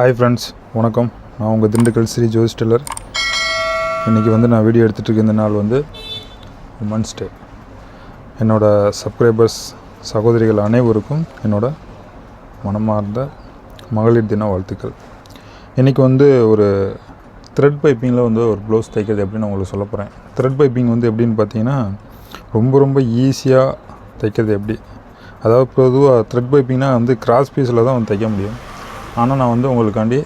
Hi friends வணக்கம். நான் உங்கள் திண்டுக்கல் ஸ்ரீ ஜோஸ் டெல்லர் இன்றைக்கி வந்து நான் வீடியோ எடுத்துகிட்டு இருக்க இந்த நாள் வந்து உமன்ஸ் டே என்னோடய சப்ஸ்கிரைபர்ஸ் சகோதரிகள் அனைவருக்கும் என்னோட மனமார்ந்த மகளிர் தின வாழ்த்துக்கள். இன்றைக்கி வந்து ஒரு த்ரெட் பைப்பிங்கில் வந்து ஒரு ப்ளவுஸ் தைக்கிறது எப்படின்னு உங்களுக்கு சொல்ல போகிறேன் த்ரெட் பைப்பிங் வந்து எப்படின்னு பார்த்தீங்கன்னா ரொம்ப ரொம்ப ஈஸியாக தைக்கிறது எப்படி. அதாவது பொதுவாக த்ரெட் பைப்பிங்னா வந்து கிராஸ் பீஸில் தான் வந்து தைக்க முடியும். ஆனால் நான் வந்து உங்களுக்காண்டி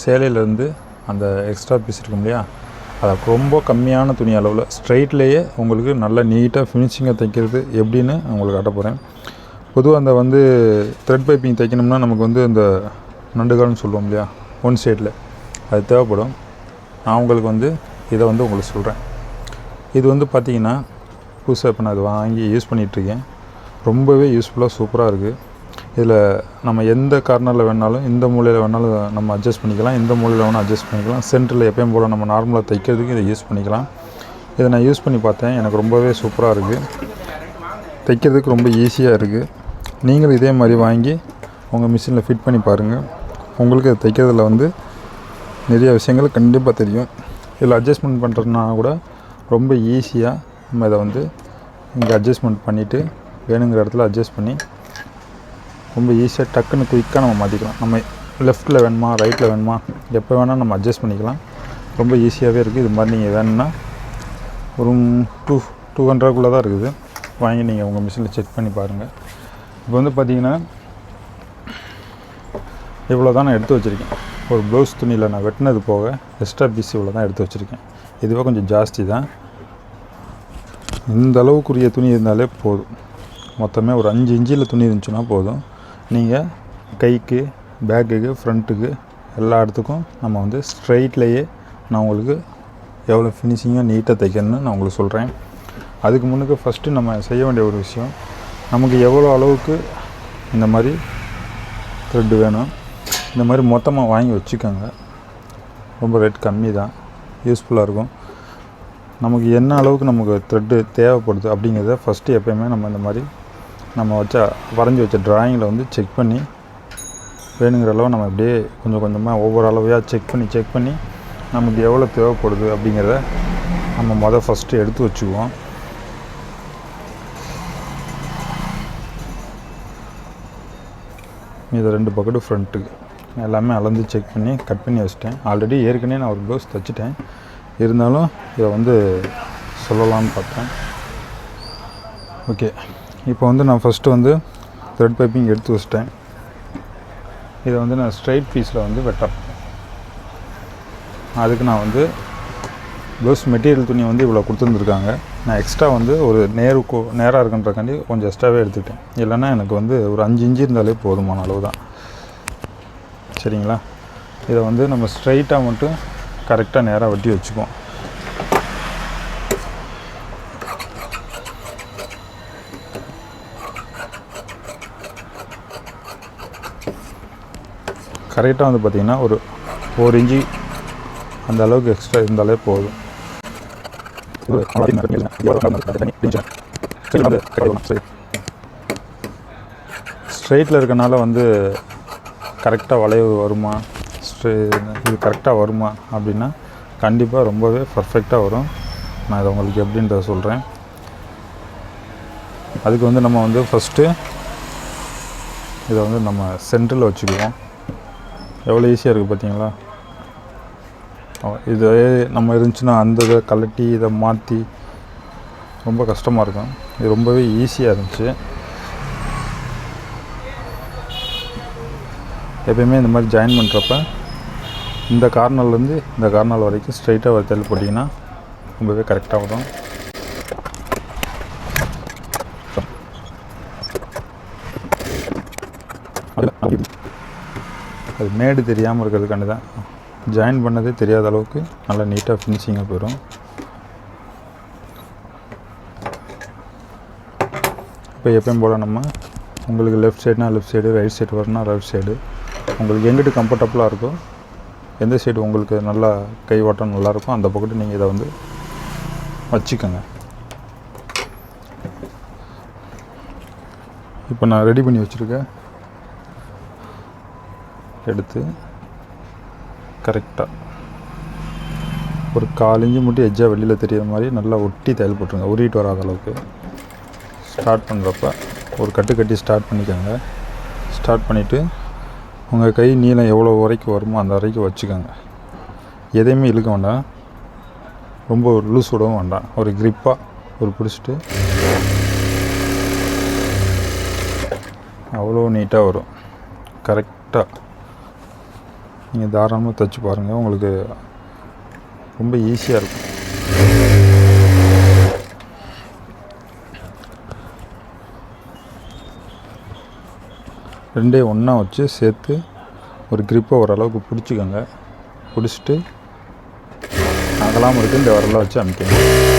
சேலையிலேருந்து அந்த எக்ஸ்ட்ரா பீஸ் இருக்கும் இல்லையா? அதை ரொம்ப கம்மியான துணி அளவில் ஸ்ட்ரைட்லேயே உங்களுக்கு நல்ல நீட்டாக ஃபினிஷிங்காக தைக்கிறது எப்படின்னு உங்களுக்கு காட்ட போகிறேன் பொதுவாக அந்த வந்து த்ரெட் பைப்பிங் தைக்கணும்னா நமக்கு வந்து இந்த நண்டுகால்னு சொல்லுவோம் இல்லையா? ஒன் சைடில் அது தேவைப்படும். நான் உங்களுக்கு வந்து இதை வந்து உங்களுக்கு சொல்கிறேன் இது வந்து பார்த்திங்கன்னா புதுசாக இப்போ நான் இது வாங்கி யூஸ் பண்ணிகிட்ருக்கேன் ரொம்பவே யூஸ்ஃபுல்லாக சூப்பராக இருக்குது இதில் நம்ம எந்த கார்னரில் வேணாலும் இந்த மூலையில் வேணாலும் நம்ம அட்ஜஸ்ட் பண்ணிக்கலாம். இந்த மூலையில் வேணால் அட்ஜஸ்ட் பண்ணிக்கலாம். சென்டரில் எப்பயும் போல் நம்ம நார்மலாக தைக்கிறதுக்கு இதை யூஸ் பண்ணிக்கலாம். இதை நான் யூஸ் பண்ணி பார்த்தேன். எனக்கு ரொம்பவே சூப்பராக இருக்குது தைக்கிறதுக்கு ரொம்ப ஈஸியாக இருக்குது நீங்களும் இதே மாதிரி வாங்கி உங்கள் மிஷினில் ஃபிட் பண்ணி பாருங்கள் உங்களுக்கு அது தைக்கிறதுல வந்து நிறைய விஷயங்கள் கண்டிப்பாக தெரியும். இதில் அட்ஜஸ்ட்மெண்ட் பண்ணுறதுனா கூட ரொம்ப ஈஸியாக நம்ம இதை வந்து இங்கே அட்ஜஸ்ட்மெண்ட் பண்ணிவிட்டு வேணுங்கிற இடத்துல அட்ஜஸ்ட் பண்ணி ரொம்ப ஈஸியாக டக்குன்னு குயிக்காக நம்ம மாற்றிக்கலாம் நம்ம லெஃப்ட்டில் வேணுமா ரைட்டில் வேணுமா எப்போ வேணால் நம்ம அட்ஜஸ்ட் பண்ணிக்கலாம். ரொம்ப ஈஸியாகவே இருக்குது இது மாதிரி நீங்கள் வேணும்னா ஒரு டூ டூ ஹண்ட்ரட்குள்ளே தான் இருக்குது. வாங்கி நீங்கள் உங்கள் மிஷினில் செக் பண்ணி பாருங்கள் இப்போ வந்து பார்த்தீங்கன்னா இவ்வளோ தான் நான் எடுத்து வச்சுருக்கேன். ஒரு ப்ளவுஸ் துணியில் நான் வெட்டினது போக எக்ஸ்ட்ரா பீஸ் இவ்வளோ தான் எடுத்து வச்சுருக்கேன். இதுவே கொஞ்சம் ஜாஸ்தி தான். இந்த அளவுக்குரிய துணி இருந்தாலே போதும். மொத்தமே ஒரு அஞ்சு இன்ச்சில் துணி இருந்துச்சுன்னா போதும். நீங்கள் கைக்கு பேக்குக்கு ஃப்ரண்ட்டுக்கு எல்லா இடத்துக்கும் நம்ம வந்து ஸ்ட்ரைட்லேயே நான் உங்களுக்கு எவ்வளோ ஃபினிஷிங்காக நீட்டாக தைக்கணும்னு நான் உங்களுக்கு சொல்கிறேன் அதுக்கு முன்னுக்கு ஃபஸ்ட்டு நம்ம செய்ய வேண்டிய ஒரு விஷயம் நமக்கு எவ்வளோ அளவுக்கு இந்த மாதிரி த்ரெட்டு வேணும் இந்த மாதிரி மொத்தமாக வாங்கி வச்சுக்கோங்க. ரொம்ப ரேட் கம்மி தான் யூஸ்ஃபுல்லாக இருக்கும். நமக்கு என்ன அளவுக்கு நமக்கு த்ரெட்டு தேவைப்படுது அப்படிங்கிறத ஃபஸ்ட்டு எப்போயுமே நம்ம இந்த மாதிரி நம்ம வச்ச வரைஞ்சி வச்ச ட்ராயிங்கில் வந்து செக் பண்ணி வேணுங்கிற அளவு நம்ம அப்படியே கொஞ்சம் கொஞ்சமாக ஒவ்வொரு அளவையாக செக் பண்ணி செக் பண்ணி நமக்கு எவ்வளோ தேவைப்படுது அப்படிங்கிறத நம்ம மொதல் ஃபஸ்ட்டு எடுத்து வச்சுக்குவோம். இதை ரெண்டு பக்கெட்டு ஃப்ரண்ட்டுக்கு எல்லாமே அளந்து செக் பண்ணி கட் பண்ணி வச்சிட்டேன். ஆல்ரெடி ஏற்கனவே நான் ஒரு ப்ளவுஸ் தைச்சிட்டேன். இருந்தாலும் இதை வந்து சொல்லலாம்னு பார்த்தேன். ஓகே இப்போ வந்து நான் ஃபஸ்ட்டு வந்து த்ரெட் பைப்பிங் எடுத்து வச்சிட்டேன். இதை வந்து நான் ஸ்ட்ரைட் பீஸில் வந்து வெட்டேன் அதுக்கு நான் வந்து ப்ளவுஸ் மெட்டீரியல் துணி வந்து இவ்வளோ கொடுத்துருந்துருக்காங்க. நான் எக்ஸ்ட்ரா வந்து ஒரு நேருக்கு கோ நேராக இருக்குன்றக்காண்டி கொஞ்சம் எக்ஸ்ட்ராவே எடுத்துக்கிட்டேன். இல்லைன்னா எனக்கு வந்து ஒரு அஞ்சு இன்ச்சு இருந்தாலே போதுமான அளவு தான். சரிங்களா? இதை வந்து நம்ம ஸ்ட்ரைட்டாக மட்டும் கரெக்டாக நேராக வெட்டி வச்சுக்குவோம். கரெக்டாக வந்து பார்த்திங்கன்னா ஒரு ஒரு இன்ச்சு அந்த அளவுக்கு எக்ஸ்ட்ரா இருந்தாலே போதும். ஸ்ட்ரெயிட்டில் இருக்கனால வந்து கரெக்டாக வளைவு வருமா? ஸ்ட்ரெ இது கரெக்டாக வருமா? அப்படின்னா கண்டிப்பாக ரொம்பவே பர்ஃபெக்டாக வரும். நான் இதை உங்களுக்கு எப்படின்றத சொல்கிறேன் அதுக்கு வந்து நம்ம வந்து ஃபஸ்ட்டு இதை வந்து நம்ம சென்டரில் வச்சுக்குவோம். எவ்வளோ ஈஸியாக இருக்குது பார்த்தீங்களா இது நம்ம இருந்துச்சுன்னா அந்த இதை கலட்டி இதை மாற்றி ரொம்ப கஷ்டமாக இருக்கும். இது ரொம்பவே ஈஸியாக இருந்துச்சு. எப்பயுமே இந்த மாதிரி ஜாயின் பண்ணுறப்ப இந்த கார்னர்லேருந்து இந்த கார்னர் வரைக்கும் ஸ்ட்ரைட்டாக ஒரு தள்ளி போட்டிங்கன்னா ரொம்பவே கரெக்டாக வரும். அது அது மேடு தெரியாமல் இருக்கிறதுக்காண்டி தான். ஜாயின் பண்ணதே தெரியாத அளவுக்கு நல்லா நீட்டாக ஃபினிஷிங்காக போயிடும் இப்போ எப்பயும் போல் நம்ம உங்களுக்கு லெஃப்ட் சைடுனா லெஃப்ட் சைடு ரைட் சைடு வரணும்னா ரைட் சைடு உங்களுக்கு எங்கிட்டு கம்ஃபர்டபுளாக இருக்கோ எந்த சைடு உங்களுக்கு நல்லா கை ஓட்டம் நல்லாயிருக்கும் அந்த பக்கத்து நீங்கள் இதை வந்து வச்சுக்கோங்க. இப்போ நான் ரெடி பண்ணி வச்சுருக்கேன். எடுத்து கரெக்டாக ஒரு காலிஞ்சு மட்டும் எஜ்ஜாக வெளியில் தெரியிற மாதிரி நல்லா ஒட்டி தையல் போட்டுருங்க. உருகிட்டு வராத அளவுக்கு. ஸ்டார்ட் பண்ணுறப்ப ஒரு கட்டு கட்டி ஸ்டார்ட் பண்ணிக்கோங்க. ஸ்டார்ட் பண்ணிவிட்டு உங்கள் கை நீளம் எவ்வளோ வரைக்கும் வருமோ அந்த வரைக்கும் வச்சுக்கோங்க. எதையுமே இழுக்க வேண்டாம். ரொம்ப லூஸ் விடவும் வேண்டாம். ஒரு க்ரிப்பாக ஒரு பிடிச்சிட்டு அவ்வளோ நீட்டாக வரும். கரெக்டாக நீங்கள் தாராளமாக தைச்சி பாருங்கள் உங்களுக்கு ரொம்ப ஈஸியாக இருக்கும். ரெண்டே ஒன்றா வச்சு சேர்த்து ஒரு கிரிப்பை ஓரளவுக்கு பிடிச்சிக்கோங்க. பிடிச்சிட்டு அகலாமல் இருக்குது இந்த வரலாம் வச்சு அமைக்கணும்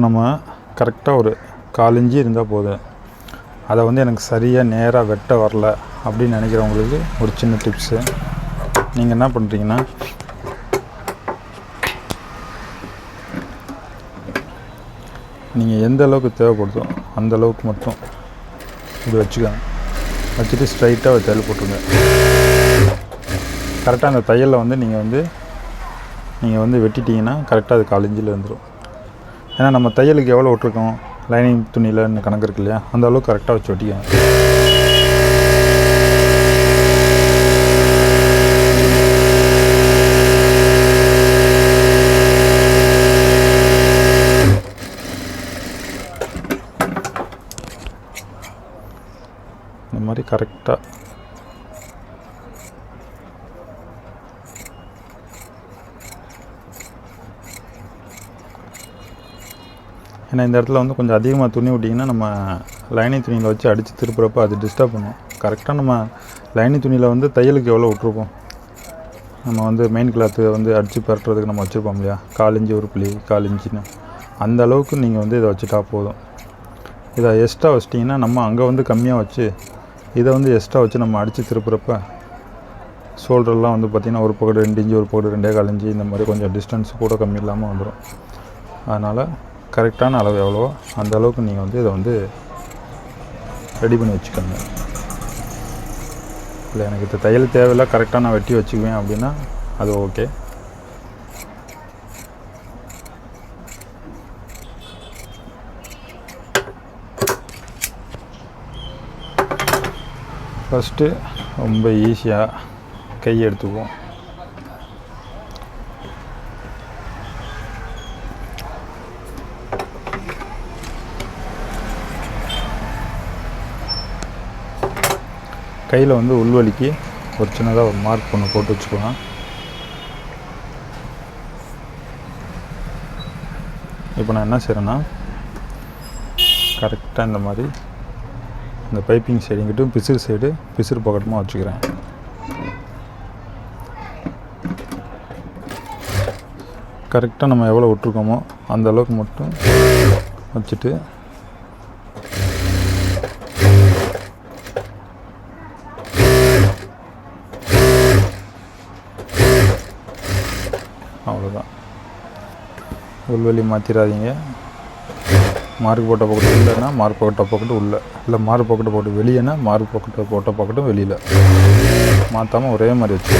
இப்போ நம்ம கரெக்டாக ஒரு கால் இஞ்சி இருந்தால் போதும். அதை வந்து எனக்கு சரியாக நேராக வெட்ட வரல அப்படின்னு நினைக்கிறவங்களுக்கு ஒரு சின்ன டிப்ஸு நீங்கள் என்ன பண்ணுறீங்கன்னா நீங்கள் எந்த அளவுக்கு தேவைப்படுதோ அந்த அளவுக்கு மட்டும் இப்படி வச்சுக்கோங்க. வச்சுட்டு ஸ்ட்ரைட்டாக தையல் போட்டுருங்க. கரெக்டாக அந்த தையலில் வந்து நீங்கள் வந்து நீங்கள் வந்து வெட்டிட்டீங்கன்னா கரெக்டாக அது கால் வந்துடும் ஏன்னா நம்ம தையலுக்கு எவ்வளோ விட்ருக்கோம் லைனிங் துணியில் கணக்கு இருக்கு இல்லையா? அந்த அளவுக்கு கரெக்டாக வச்சு வெட்டிக்கோங்க இந்த மாதிரி கரெக்டாக ஏன்னா இந்த இடத்துல வந்து கொஞ்சம் அதிகமாக துணி விட்டிங்கன்னா நம்ம லைனி துணியில் வச்சு அடித்து திருப்புறப்ப அது டிஸ்டர்ப் பண்ணும். கரெக்டாக நம்ம லைனி துணியில் வந்து தையலுக்கு எவ்வளோ விட்ருப்போம் நம்ம வந்து மெயின் கிளாத்து வந்து அடித்து பரட்டுறதுக்கு நம்ம வச்சுருப்போம் இல்லையா? கால் இஞ்சி ஒரு புள்ளி கால் இன்ச்சின்னு அந்த அளவுக்கு நீங்கள் வந்து இதை வச்சுட்டா போதும். இதை எக்ஸ்ட்ரா வச்சிட்டிங்கன்னா நம்ம அங்கே வந்து கம்மியாக வச்சு இதை வந்து எக்ஸ்ட்ரா வச்சு நம்ம அடித்து திருப்புறப்ப ஷோல்டர்லாம் வந்து பார்த்திங்கன்னா ஒரு பக்கம் ரெண்டு இஞ்சி ஒரு பக்கம் ரெண்டே கால் இஞ்சி இந்த மாதிரி கொஞ்சம் டிஸ்டன்ஸ் கூட கம்மி இல்லாமல் வந்துடும் அதனால் கரெக்டான அளவு எவ்வளோ அந்த அளவுக்கு நீங்கள் வந்து இதை வந்து ரெடி பண்ணி வச்சுக்கோங்க. இல்லை எனக்கு இந்த தையல் தேவையில்ல கரெக்டாக நான் வெட்டி வச்சுக்குவேன் அப்படின்னா அது ஓகே ஃபஸ்ட்டு ரொம்ப ஈஸியாக கை எடுத்துக்குவோம் கையில் வந்து உள்வலிக்கு ஒரு சின்னதாக ஒரு மார்க் ஒன்று போட்டு வச்சுக்கலாம். இப்போ நான் என்ன செய்கிறேன்னா கரெக்டாக இந்த மாதிரி இந்த பைப்பிங் சைடு இங்கிட்டும் பிசிறு சைடு பிசிறு பக்கட்டமாக வச்சுக்கிறேன். கரெக்டாக நம்ம எவ்வளோ விட்ருக்கோமோ அந்த அளவுக்கு மட்டும் வச்சுட்டு உள்வெளி மாற்றிடாதீங்க மார்க் போட்ட பக்கத்து இல்லைன்னா மார்க் போட்ட பக்கத்து உள்ளே. இல்லை மார்க் பக்கெட்டை போட்டு வெளியேனா மார்க் பக்கெட்டை போட்ட பக்கட்டும் வெளியில். மாற்றாமல் ஒரே மாதிரி வச்சு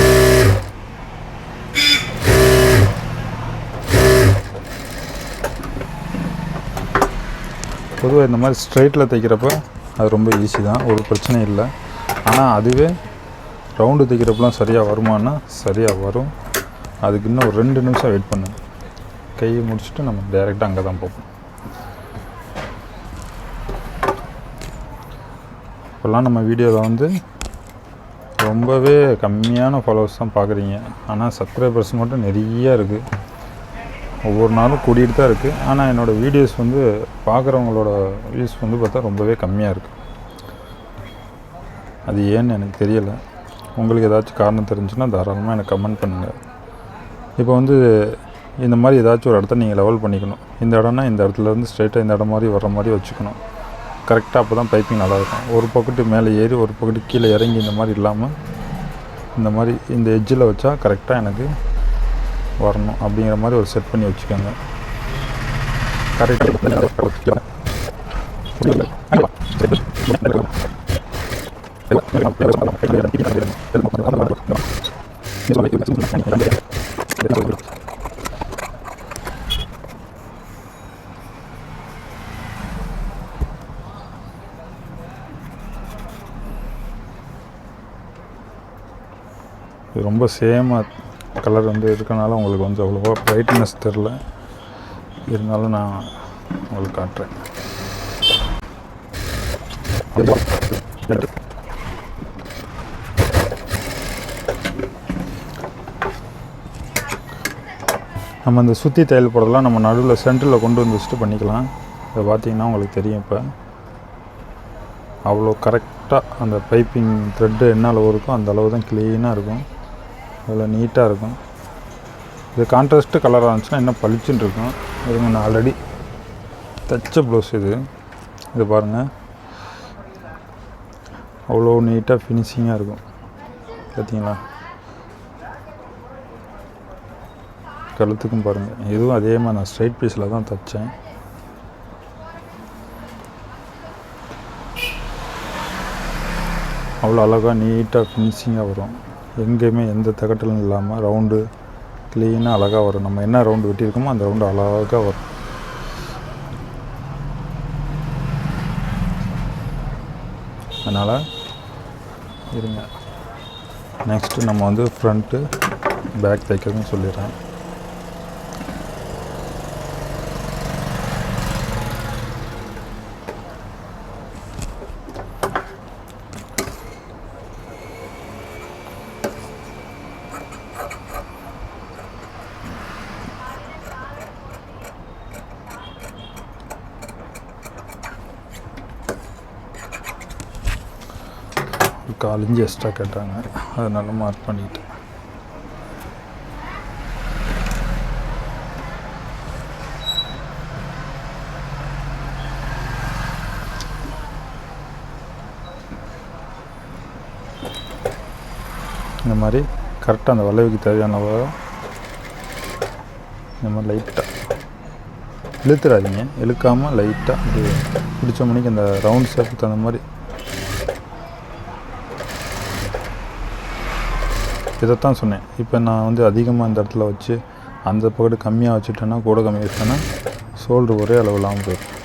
பொதுவாக இந்த மாதிரி ஸ்ட்ரைட்டில் தைக்கிறப்ப அது ரொம்ப ஈஸி தான். ஒரு பிரச்சனையும் இல்லை. ஆனால் அதுவே ரவுண்டு தைக்கிறப்பெல்லாம் சரியாக வருமானா? சரியாக வரும். அதுக்கு இன்னும் ஒரு ரெண்டு நிமிஷம் வெயிட் பண்ணுங்கள் கை முடிச்சுட்டு நம்ம டேரெக்டாக அங்கே தான் போவோம் இப்போல்லாம் நம்ம வீடியோவில் வந்து ரொம்பவே கம்மியான ஃபாலோவர்ஸ் தான் பார்க்குறீங்க. ஆனால் சப்ஸ்கிரைபர்ஸ் மட்டும் நிறைய இருக்குது ஒவ்வொரு நாளும் கூடிட்டு தான் இருக்குது ஆனால் என்னோடய வீடியோஸ் வந்து பார்க்குறவங்களோட வியூஸ் வந்து பார்த்தா ரொம்பவே கம்மியாக இருக்குது அது ஏன்னு எனக்கு தெரியலை. உங்களுக்கு ஏதாச்சும் காரணம் தெரிஞ்சுன்னா தாராளமாக எனக்கு கமெண்ட் பண்ணுங்கள் இப்போ வந்து இந்த மாதிரி ஏதாச்சும் ஒரு இடத்த நீங்கள் லெவல் பண்ணிக்கணும். இந்த இடம்னா இந்த இடத்துல ஸ்ட்ரெயிட்டாக இந்த இடம் மாதிரி வர்ற மாதிரி வச்சுக்கணும். கரெக்டாக அப்போ தான் பைப்பிங் நல்லாயிருக்கும். ஒரு பக்கெட்டு மேலே ஏறி ஒரு பக்கெட்டு கீழே இறங்கி இந்த மாதிரி இல்லாமல் இந்த மாதிரி இந்த எஜ்ஜில் வச்சா கரெக்டாக எனக்கு வரணும் அப்படிங்கிற மாதிரி ஒரு செட் பண்ணி வச்சுக்கோங்க. கரெக்ட் இது ரொம்ப சேமாக கலர் வந்து இருக்கனால உங்களுக்கு வந்து அவ்வளோவா ப்ரைட்னஸ் தெரில. இருந்தாலும் நான் உங்களுக்கு காட்டுறேன். நம்ம இந்த சுற்றி தையல் போடலாம் நம்ம நடுவில் சென்டரில் கொண்டு வந்து வச்சுட்டு பண்ணிக்கலாம். இதை பார்த்தீங்கன்னா உங்களுக்கு தெரியும் இப்போ. அவ்வளோ கரெக்டாக அந்த பைப்பிங் த்ரெட்டு என்ன அளவு இருக்கோ அந்த அளவு தான் க்ளீனாக இருக்கும். அவ்வளோ நீட்டாக இருக்கும். இது கான்ட்ராஸ்ட்டு கலராக இருந்துச்சுன்னா இன்னும் பளிச்சுன்னு இருக்கும். இது நான் ஆல்ரெடி தைச்ச ப்ளவுஸ் இது. இது பாருங்கள் அவ்வளோ நீட்டாக ஃபினிஷிங்காக இருக்கும். பார்த்தீங்களா கழுத்துக்கும் பாருங்கள் இதுவும் அதே மாதிரி நான் ஸ்ட்ரைட் பீஸில் தான் தைச்சேன். அவ்வளோ அழகாக நீட்டாக ஃபினிஷிங்காக வரும். எங்கேயுமே எந்த தகட்டலும் இல்லாமல் ரவுண்டு க்ளீனாக அழகாக வரும். நம்ம என்ன ரவுண்டு வெட்டியிருக்கோமோ அந்த ரவுண்டு அழகாக வரும். அதனால் இருங்க. நெக்ஸ்ட்டு நம்ம வந்து ஃப்ரண்ட்டு பேக் தைக்கிறதுன்னு சொல்லிடுறேன். அழிஞ்சு எக்ஸ்ட்ரா கேட்டாங்க. அதனால மார்க் பண்ணிட்டேன். இந்த மாதிரி கரெக்டாக அந்த வளைவுக்கு தேவையான இந்த மாதிரி லைட்டாக இழுத்துறாதீங்க. இழுக்காமல் லைட்டாக அப்படி பிடிச்ச மணிக்கு அந்த ரவுண்ட் ஷேப்புக்கு தகுந்த மாதிரி இதைத்தான் சொன்னேன். இப்போ நான் வந்து அதிகமாக இந்த இடத்துல வச்சு அந்த பக்கத்து கம்மியாக வச்சுட்டேன்னா கூட கம்மியாக வச்சுட்டேன்னா ஷோல்டர் ஒரே அளவு இல்லாமல் போயிடும்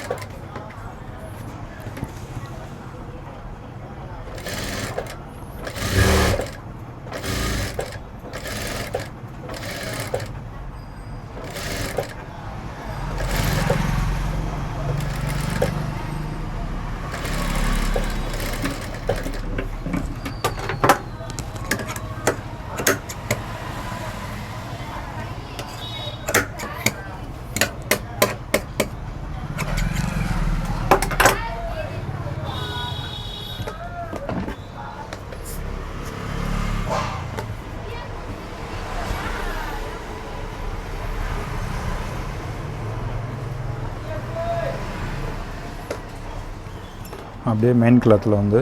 அப்படியே மெயின் கிளாத்தில் வந்து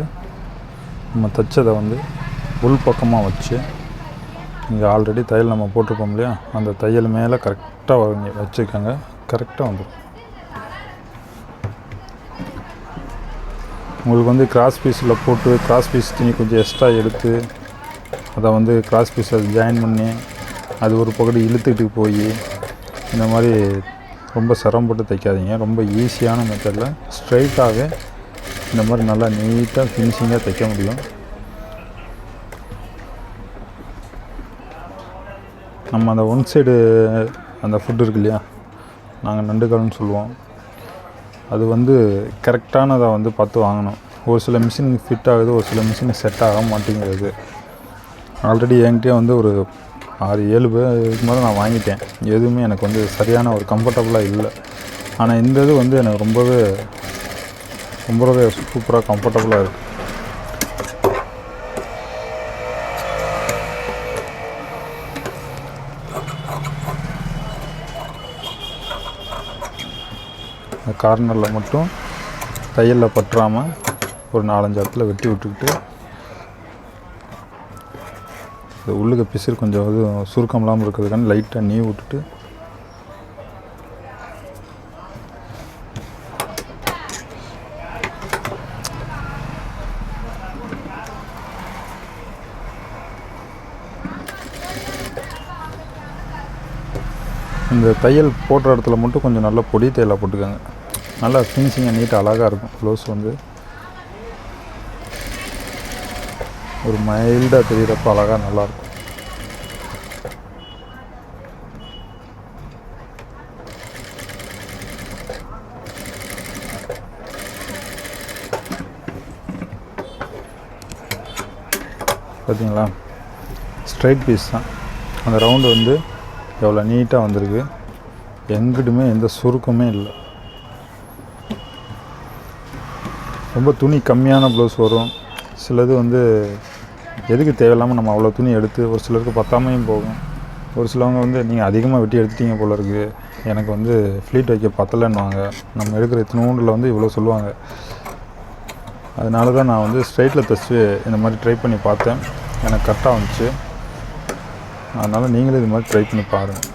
நம்ம தைச்சதை வந்து உள் பக்கமாக வச்சு இங்கே ஆல்ரெடி தையல் நம்ம போட்டிருப்போம் இல்லையா? அந்த தையல் மேலே கரெக்டாக வாங்கி வச்சுக்கோங்க. கரெக்டாக வந்துடும் உங்களுக்கு வந்து கிராஸ் பீஸில் போட்டு கிராஸ் பீஸ் துணி கொஞ்சம் எக்ஸ்ட்ரா எடுத்து அதை வந்து கிராஸ் பீஸை ஜாயின் பண்ணி அது ஒரு பகுதி இழுத்துக்கிட்டு போய் இந்த மாதிரி ரொம்ப சிரமப்பட்டு தைக்காதீங்க. ரொம்ப ஈஸியான மெத்தடில் ஸ்ட்ரைட்டாகவே இந்த மாதிரி நல்லா நீட்டாக ஃபினிஷிங்காக தைக்க முடியும். நம்ம அந்த ஒன் சைடு அந்த ஃபுட் இருக்கு இல்லையா நாங்கள் நண்டுக்கால்னு சொல்லுவோம். அது வந்து கரெக்டானதை வந்து பார்த்து வாங்கணும். ஒரு சில மிஷின் ஃபிட் ஆகுது ஒரு சில மிஷின் செட் ஆக மாட்டேங்கிறது. ஆல்ரெடி என்கிட்டயே வந்து ஒரு ஆறு ஏழு பேருக்கு மேலே நான் வாங்கிட்டேன். எதுவுமே எனக்கு வந்து சரியான ஒரு கம்ஃபர்டபுளாக இல்லை. ஆனால் இந்த இது வந்து எனக்கு ரொம்பவே ரொம்பவே சூப்பராக கம்ஃபர்டபுளாக இருக்குது அந்த கார்னரில் மட்டும் தையலில் பற்றாமல் ஒரு நாலஞ்சு இடத்துல வெட்டி விட்டுக்கிட்டு இந்த உள்ளுக்கு பிசிறு கொஞ்சம் இது சுருக்கம் இல்லாமல் இருக்கிறதுக்கான லைட்டாக நீ விட்டுட்டு இந்த தையல் போடுற இடத்துல மட்டும் கொஞ்சம் நல்லா பொடி தையலாக போட்டுக்கோங்க. நல்லா ஃபினிஷிங்காக நீட்டாக அழகாக இருக்கும். க்ளோஸ் வந்து ஒரு மைல்டாக தெரிகிறப்ப அழகாக நல்லாயிருக்கும் பார்த்தீங்களா ஸ்ட்ரைட் பீஸ் தான். அந்த ரவுண்டு வந்து எவ்வளோ நீட்டாக வந்திருக்கு. எங்கிட்டுமே எந்த சுருக்கமே இல்லை. ரொம்ப துணி கம்மியான ப்ளவுஸ் வரும். சிலது வந்து எதுக்கு தேவையில்லாமல் நம்ம அவ்வளோ துணி எடுத்து ஒரு சிலருக்கு பத்தாமையும் போகும். ஒரு சிலவங்க வந்து நீங்கள் அதிகமாக வெட்டி எடுத்துட்டீங்க போல இருக்குது எனக்கு வந்து ஃப்ளீட் வைக்க பத்தலைன்னுவாங்க. நம்ம எடுக்கிற இத்தினூண்டில் வந்து இவ்வளோ சொல்லுவாங்க. அதனால தான் நான் வந்து ஸ்ட்ரைட்டில் தச்சு இந்த மாதிரி ட்ரை பண்ணி பார்த்தேன். எனக்கு கரெக்டாக வந்துச்சு. அதனால் நீங்களும் இது மாதிரி ட்ரை பண்ணி பாருங்கள்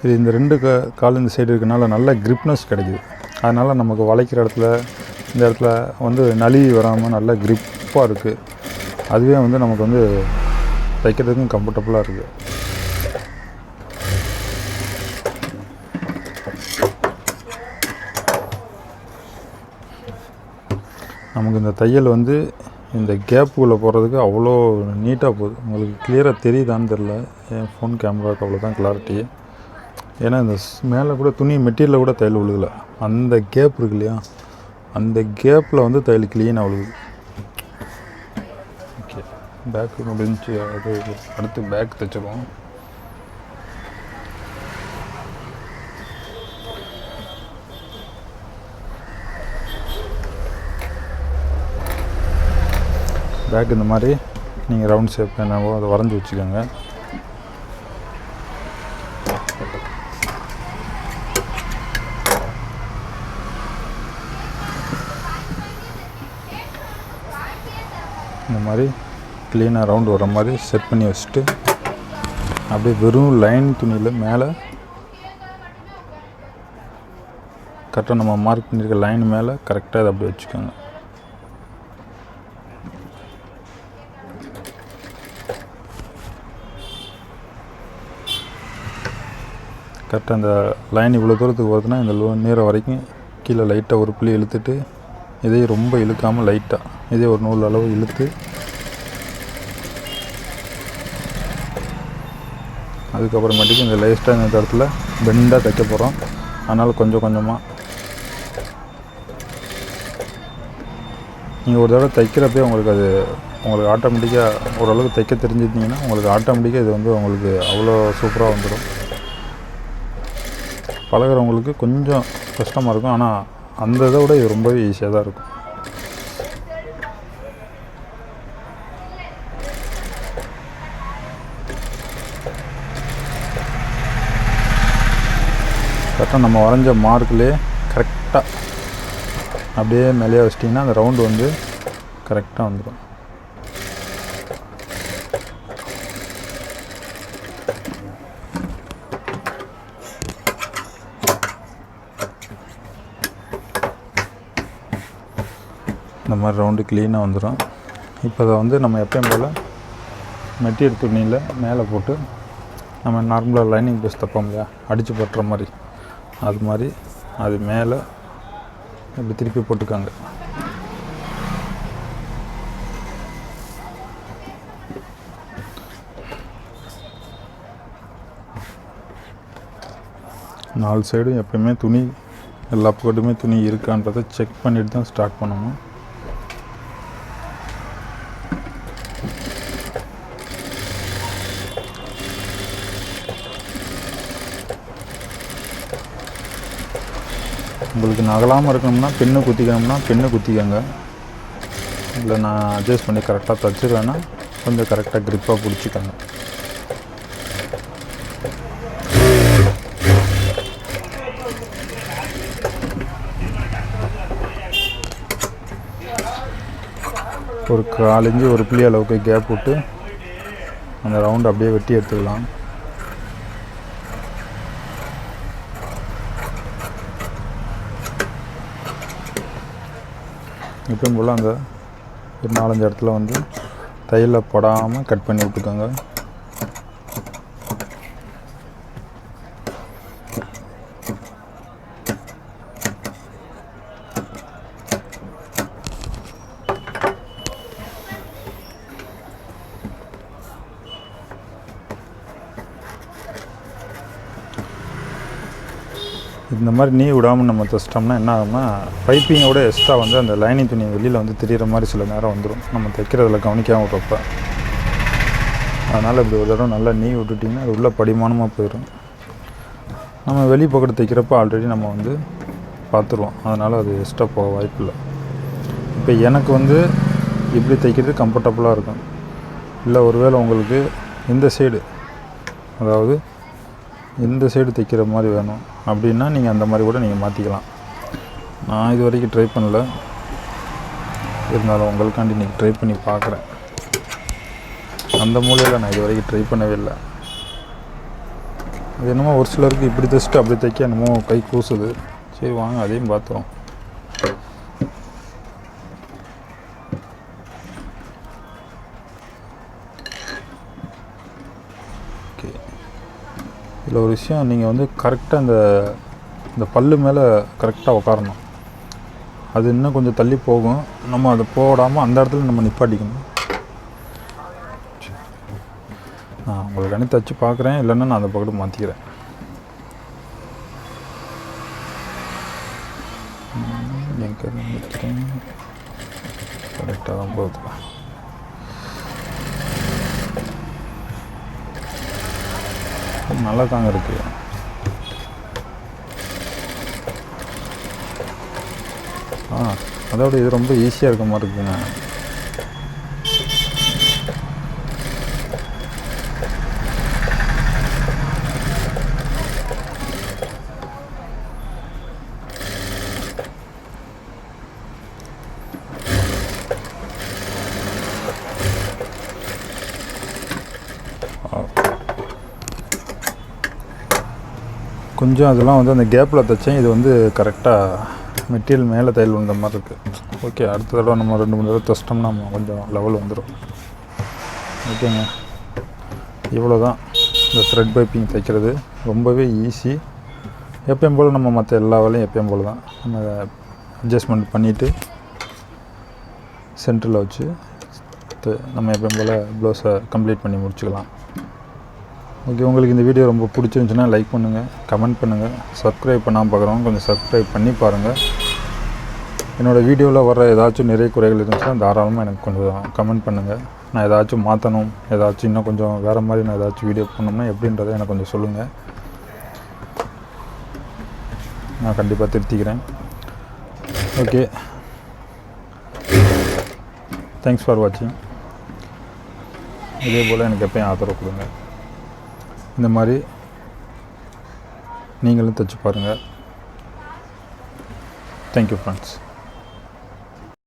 இது இந்த ரெண்டு கா கால் இந்த சைடு இருக்கனால நல்ல கிரிப்னஸ் கிடைக்குது. அதனால் நமக்கு வளைக்கிற இடத்துல இந்த இடத்துல வந்து நலி வராமல் நல்ல கிரிப்பாக இருக்குது அதுவே வந்து நமக்கு வந்து தைக்கிறதுக்கும் கம்ஃபர்டபுளாக இருக்குது நமக்கு இந்த தையல் வந்து இந்த கேப்புக்குள்ளே போகிறதுக்கு அவ்வளோ நீட்டாக போகுது. உங்களுக்கு கிளியராக தெரியுதான்னு தெரில என் ஃபோன் கேமராவுக்கு அவ்வளோ தான் கிளாரிட்டி ஏன்னா இந்த மேலே கூட துணி மெட்டீரியலில் கூட தையல் விழுகல. அந்த கேப் இருக்கு இல்லையா? அந்த கேப்பில் வந்து தையல் க்ளீன் அவ்வளவு ஓகே பேக்கு முடிஞ்சு அது அடுத்து பேக் தைச்சிருவோம். பேக் இந்த மாதிரி நீங்கள் ரவுண்ட் ஷேப் என்னவோ அதை வரைஞ்சி வச்சுக்கோங்க. மாதிரி க்ளீனாக ரவுண்டு வர மாதிரி செட் பண்ணி வச்சுட்டு அப்படியே வெறும் லைன் துணியில் மேலே கரெக்டாக நம்ம மார்க் பண்ணியிருக்க லைன் மேலே கரெக்டாக அதை அப்படியே வச்சுக்கோங்க. கரெக்டாக அந்த லைன் இவ்வளோ தூரத்துக்கு வருதுன்னா இந்த லோ நேரம் வரைக்கும் கீழே லைட்டாக ஒரு புள்ளி இழுத்துட்டு இதையும் ரொம்ப இழுக்காமல் லைட்டாக இதே ஒரு நூல் அளவு இழுத்து அதுக்கப்புறமேட்டுக்கு இந்த லேஸ்ட்டாக இந்த இடத்துல பெண்டாக தைக்க போகிறோம். அதனால் கொஞ்சம் கொஞ்சமாக. நீங்கள் ஒரு தடவை தைக்கிறப்பே உங்களுக்கு அது உங்களுக்கு ஆட்டோமேட்டிக்காக ஓரளவுக்கு தைக்க தெரிஞ்சிருந்தீங்கன்னா உங்களுக்கு ஆட்டோமேட்டிக்காக இது வந்து உங்களுக்கு அவ்வளோ சூப்பராக வந்துடும். பழகுறவங்களுக்கு கொஞ்சம் கஷ்டமாக இருக்கும். ஆனால் அந்த இதை விட இது ரொம்பவே ஈஸியாக தான் இருக்கும். கரெக்டாக நம்ம வரைஞ்ச மார்க்லேயே கரெக்டாக அப்படியே மேலேயே வச்சிட்டிங்கன்னா அந்த ரவுண்டு வந்து கரெக்டாக வந்துடும் இந்த மாதிரி ரவுண்டு க்ளீனாக வந்துடும் இப்போ அதை வந்து நம்ம எப்பயும் போல் மெட்டீரியல் துணியில் மேலே போட்டு நம்ம நார்மலாக லைனிங் பேஸ் தப்போம் இல்லையா? அடித்து போட்டுற மாதிரி. அது மாதிரி அது மேலே இப்படி திருப்பி போட்டுக்காங்க. நாலு சைடும் எப்பயுமே துணி எல்லா பக்கத்துமே துணி இருக்கான்றதை செக் பண்ணிட்டு தான் ஸ்டார்ட் பண்ணணும். இதுக்கு நகலாமல் இருக்கணும்னா பின்னு குத்திக்கணும்னா பின்னு குத்திக்கோங்க. இல்லை நான் அட்ஜஸ்ட் பண்ணி கரெக்டாக தச்சுருவேன்னா கொஞ்சம் கரெக்டாக க்ரிப்பாக பிடிச்சிக்கோங்க. ஒரு காலஞ்சு ஒரு புள்ளி அளவுக்கு கேப் விட்டு அந்த ரவுண்ட் அப்படியே வெட்டி எடுத்துக்கலாம். இப்பயும் போல் அந்த ஒரு நாலஞ்சு இடத்துல வந்து தையலில் படாமல் கட் பண்ணி விட்டுக்கோங்க. இந்த மாதிரி நீ விடாமல் நம்ம தைச்சிட்டோம்னா என்ன ஆகும்னா பைப்பிங்கோட எக்ஸ்ட்ரா வந்து அந்த லைனிங் துணி வெளியில் வந்து தெரிகிற மாதிரி சில நேரம் வந்துடும் நம்ம தைக்கிறதுல கவனிக்காமல் விட்றப்ப அதனால் இப்படி ஒரு தடவை நல்லா நீ விட்டுட்டிங்கன்னா அது உள்ள படிமானமாக போயிடும் நம்ம வெளி பக்கத்து தைக்கிறப்ப ஆல்ரெடி நம்ம வந்து பார்த்துருவோம். அதனால் அது எக்ஸ்ட்ரா போக வாய்ப்பில்லை இப்போ எனக்கு வந்து இப்படி தைக்கிறது கம்ஃபர்டபுளாக இருக்கும். இல்லை ஒருவேளை உங்களுக்கு இந்த சைடு அதாவது இந்த சைடு தைக்கிற மாதிரி வேணும். அப்படின்னா நீங்கள் அந்த மாதிரி கூட நீங்கள் மாற்றிக்கலாம் நான் இது வரைக்கும் ட்ரை பண்ணல. இருந்தாலும் உங்களுக்காண்டி நீங்கள் ட்ரை பண்ணி பார்க்குறேன் அந்த மூலையில் நான் இது வரைக்கும் ட்ரை பண்ணவே இல்லை. அது என்னமோ ஒரு சிலருக்கு இப்படி தைச்சிட்டு அப்படி தைக்க என்னமோ கை கூசுது. சரி வாங்க அதையும் பார்த்துருவோம் இதில் ஒரு விஷயம் நீங்கள் வந்து கரெக்டாக இந்த இந்த பல்லு மேலே கரெக்டாக உட்காரணும் அது இன்னும் கொஞ்சம் தள்ளி போகும். நம்ம அதை போடாமல் அந்த இடத்துல நம்ம நிப்பாட்டிக்கணும். நான் உங்களுக்கு அனுப்பி தச்சு பார்க்குறேன். இல்லைன்னா நான் அந்த பக்கத்து மாற்றிக்கிறேன் எங்கே கரெக்டாக தான் போகுது. நல்லா தாங்க இருக்கு. ஆ அதோட இது ரொம்ப ஈஸியாக இருக்க மாதிரி இருக்குங்க. கொஞ்சம் அதெல்லாம் வந்து அந்த கேப்பில் தைச்சேன். இது வந்து கரெக்டாக மெட்டீரியல் மேலே தையல் வந்த மாதிரி இருக்குது ஓகே அடுத்த தடவை நம்ம ரெண்டு மூணு தடவை தைச்சிட்டோம்னா நம்ம கொஞ்சம் லெவல் வந்துடும் ஓகேங்க இவ்வளோ தான் இந்த த்ரெட் பைப்பிங் தைக்கிறது ரொம்பவே ஈஸி எப்பயும் போல் நம்ம மற்ற எல்லா வேலையும் எப்பயும் போல் தான். நம்ம அட்ஜஸ்ட்மெண்ட் பண்ணிவிட்டு சென்டரில் வச்சு நம்ம எப்பயும் போல் ப்ளவுஸை கம்ப்ளீட் பண்ணி முடிச்சுக்கலாம். ஓகே உங்களுக்கு இந்த வீடியோ ரொம்ப பிடிச்சிருந்துச்சுன்னா லைக் பண்ணுங்கள் கமெண்ட் பண்ணுங்கள் சப்ஸ்கிரைப் பண்ணாமல் பார்க்குறவங்க கொஞ்சம் சப்ஸ்கிரைப் பண்ணி பாருங்கள் என்னோடய வீடியோவில் வர ஏதாச்சும் நிறைய குறைகள் இருந்துச்சுன்னா தாராளமாக எனக்கு கொஞ்சம் கமெண்ட் பண்ணுங்கள் நான் ஏதாச்சும் மாற்றணும் ஏதாச்சும் இன்னும் கொஞ்சம் வேறு மாதிரி நான் ஏதாச்சும் வீடியோ பண்ணணும்னா எப்படின்றத எனக்கு கொஞ்சம் சொல்லுங்கள் நான் கண்டிப்பாக திருத்திக்கிறேன். ஓகே தேங்க்ஸ் ஃபார் வாட்சிங் இதே போல் எனக்கு எப்பயும் ஆதரவு கொடுங்க. இந்த மாதிரி நீங்களும் தைச்சு பாருங்கள் தேங்க்யூ ஃப்ரெண்ட்ஸ்